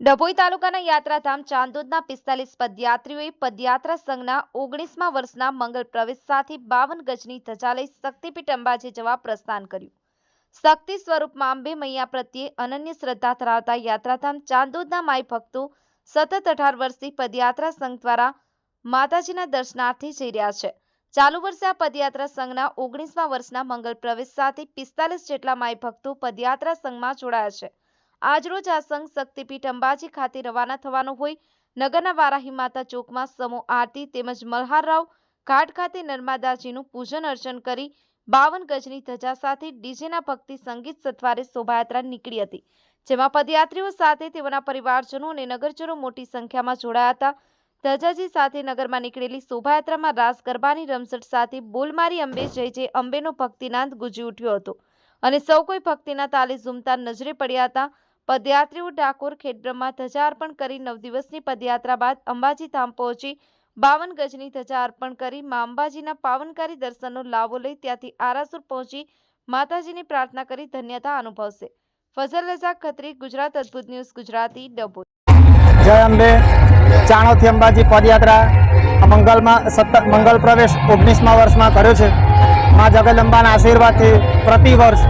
ડભોઈ તાલુકાના યાત્રાધામ ચાંદોદના પિસ્તાલીસ પદયાત્રીઓએ પદયાત્રા સંઘના ઓગણીસમાં વર્ષના મંગલ પ્રવેશ સાથે બાવન ગજની ધજા લઈ શક્તિપીઠ અંબાજી જવા પ્રસ્થાન કર્યું. શક્તિ સ્વરૂપમાં માંબે મૈયા પ્રત્યે અનન્ય શ્રદ્ધા ધરાવતા યાત્રાધામ ચાંદોદના માય ભક્તો સતત અઢાર વર્ષથી પદયાત્રા સંઘ દ્વારા માતાજીના દર્શનાર્થે જઈ રહ્યા છે. ચાલુ વર્ષે આ પદયાત્રા સંઘના ઓગણીસમા વર્ષના મંગલ પ્રવેશ સાથે પિસ્તાલીસ જેટલા માય ભક્તો પદયાત્રા સંઘમાં જોડાયા છે. આજરોજ આ સંઘ શક્તિપીઠ અંબાજી ખાતે રવાના થવાનો હોય. નગરના વારાહી માતા ચોકમાં સમૂહ આરતી તેમજ મલ્હારરાવ ઘાટ ખાતે નર્મદાજીનું પૂજન અર્ચન કરી બાવન ગજની ધજા સાથે ડીજેના ભક્તિ સંગીત સથવારે શોભાયાત્રા નીકળી હતી. જેમાં પદયાત્રીઓ સાથે તેઓના પરિવારજનો અને નગરજનો મોટી સંખ્યામાં જોડાયા હતા. ધજાજી સાથે નગરમાં નીકળેલી શોભાયાત્રામાં રાસ ગરબાની રમઝટ સાથે બોલમારી અંબે જય જય અંબેનો ભક્તિનાદ ગુંજી ઉઠ્યો હતો. અને સૌ કોઈ ભક્તિના તાલે ઝૂમતા નજરે પડ્યા હતા. પદયાત્રીઓ ડાકોર ખેડબ્રહ્મા ધજા અર્પણ કરી નવ દિવસની પદયાત્રા બાદ અંબાજી ધામ પહોંચી. બાવન ગજની ધજા અર્પણ કરી મા અંબાજીના પાવનકારી દર્શનનો લાવો લઈ ત્યાંથી આરાસુર પહોંચી માતાજીની પ્રાર્થના કરી ધન્યતા અનુભવશે. ફઝલ રઝાક ખત્રી, ગુજરાત અદ્ભુત ન્યૂઝ, ગુજરાતી ડભોઈ. જય અંબે. ચાણોથી અંબાજી પદયાત્રા મંગલમાં સત્તર, મંગલ પ્રવેશ ઓગણીસમા વર્ષમાં કર્યો છે. મા જગદંબાના આશીર્વાદથી પ્રતિ વર્ષ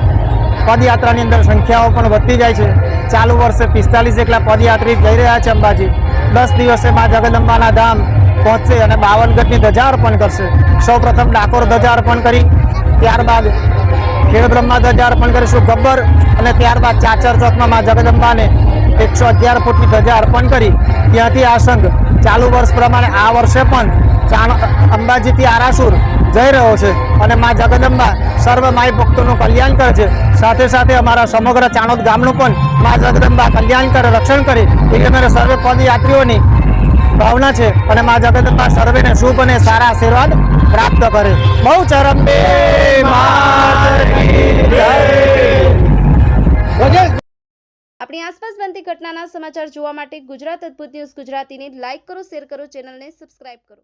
પદયાત્રાની અંદર સંખ્યાઓ પણ વધતી જાય છે. ચાલુ વર્ષે પિસ્તાલીસ જેટલા પદયાત્રી જઈ રહ્યા છે અંબાજી. દસ દિવસે મા જગદંબાના ધામ પહોંચશે અને બાવનગઢની ધજા અર્પણ કરશે. સૌ પ્રથમ ડાકોર ધજા અર્પણ કરી, ત્યારબાદ ખેડ બ્રહ્મા ધજા અર્પણ કરીશું, ગબ્બર અને ત્યારબાદ ચાચર ચોકમાં મા જગદંબાને એકસો અગિયાર ફૂટની ધજા અર્પણ કરી. ત્યાંથી આ સંઘ ચાલુ વર્ષ પ્રમાણે આ વર્ષે પણ અંબાજીથી આરાસુર જઈ રહ્યો છે અને મા જગદંબા સર્વ માય ભક્તોનું કલ્યાણ કરે છે. સાથે સાથે અમારા સમગ્ર ચાણોદ ગામનું પણ મા જગદંબા કલ્યાણ કરે રક્ષણ કરે એટલે મારે સર્વે પદયાત્રીઓની ભાવના છે અને મા જગદંબા સર્વેને શુભ અને સારા આશીર્વાદ પ્રાપ્ત કરે. બહુ ચરંબે. આપણી આસપાસ બનતી ઘટનાના સમાચાર જોવા માટે ગુજરાત અદ્ભુત ન્યૂઝ ગુજરાતીને લાઇક કરો શેર કરો ચેનલને સબસ્ક્રાઇબ કરો.